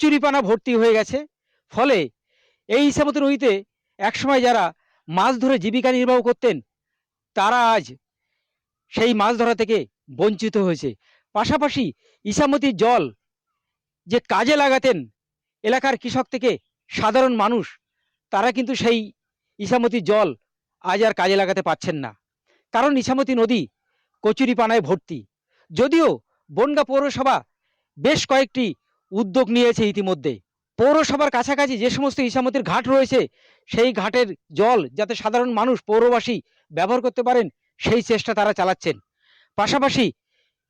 কচুরিপানা ভর্তি হয়ে গেছে। ফলে এই ইসামতি নদীতে একসময় যারা মাছ ধরে জীবিকা নির্বাহ করতেন, তারা আজ সেই মাছ ধরা থেকে বঞ্চিত হয়েছে। পাশাপাশি ইসামতির জল যে কাজে লাগাতেন এলাকার কৃষক থেকে সাধারণ মানুষ, তারা কিন্তু সেই ইসামতির জল আজ আর কাজে লাগাতে পারছেন না। কারণ ইসামতি নদী কচুরিপানায় ভর্তি। যদিও বনগা পৌরসভা বেশ কয়েকটি উদ্যোগ নিয়েছে ইতিমধ্যে। পৌরসভার কাছাকাছি যে সমস্ত ইসামতির ঘাট রয়েছে, সেই ঘাটের জল যাতে সাধারণ মানুষ, পৌরবাসী ব্যবহার করতে পারেন, সেই চেষ্টা তারা চালাচ্ছেন। পাশাপাশি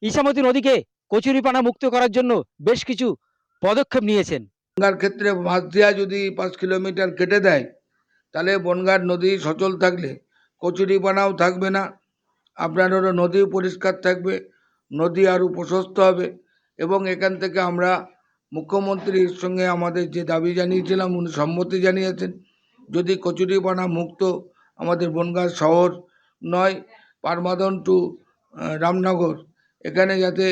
ইসামতি নদীকে কচুরিপানা মুক্ত করার জন্য বেশ কিছু পদক্ষেপ নিয়েছেন। বনগার ক্ষেত্রে মাছ দেওয়া যদি পাঁচ কিলোমিটার কেটে দেয়, তাহলে বনগার নদী সচল থাকলে, কচুরিপানাও থাকবে না। আপনার হলো নদীও পরিষ্কার থাকবে, নদী আরও প্রশস্ত হবে, এবং এখান থেকে আমরা মুখ্যমন্ত্রীর সঙ্গে আমাদের যে দাবি জানিয়েছিলাম, উনি সম্মতি জানিয়েছেন। যদি কচুরিপানা মুক্ত আমাদের বনগাঁ শহর নয়, পারমাদন টু রামনগর, এখানে যাতে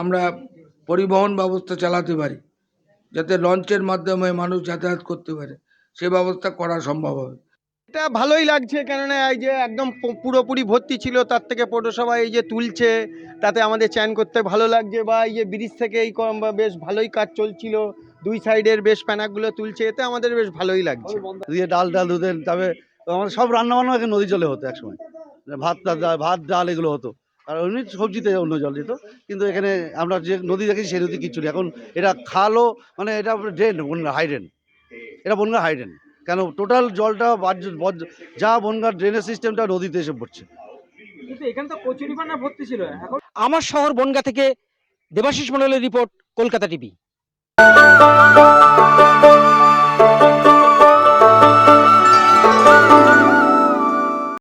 আমরা পরিবহন ব্যবস্থা চালাতে পারি, যাতে লঞ্চের মাধ্যমে মানুষ যাতায়াত করতে পারে, সে ব্যবস্থা করা সম্ভব হবে। এটা ভালোই লাগছে কেননা এই যে একদম পুরোপুরি ভর্তি ছিল, তার থেকে পৌরসভা এই যে তুলছে, তাতে আমাদের চ্যান করতে ভালো লাগছে বা এই যে ব্রিজ থেকে এই কম বেশ ভালোই কাজ চলছিল, দুই সাইডের বেশ প্যানাকগুলো তুলছে, এতে আমাদের বেশ ভালোই লাগছে। দিয়ে ডাল ডাল দুধের তবে আমাদের সব রান্না বান্না এখানে নদী জলে হতো একসময়। ভাত টাত- ভাত ডাল এগুলো হতো। আর এমনি সবজিতে অন্য জল যেত কিন্তু এখানে আমরা যে নদী দেখেছি সেই নদী কিচ্ছু নেই। এখন এটা খালও মানে এটা ড্রেন, বনগা হাই ড্রেন এটা বনগা হাই ড্রেন কেন টোটাল জলটা বাজ- যা বনগার ড্রেনেজ সিস্টেমটা নদীতে এসে পড়ছে। কিন্তু এখানে তো কচুরিপানা ভর্তি ছিল। এখন আমার শহর বনগা থেকে দেবাশিস মন্ডলের রিপোর্ট কলকাতা টিভি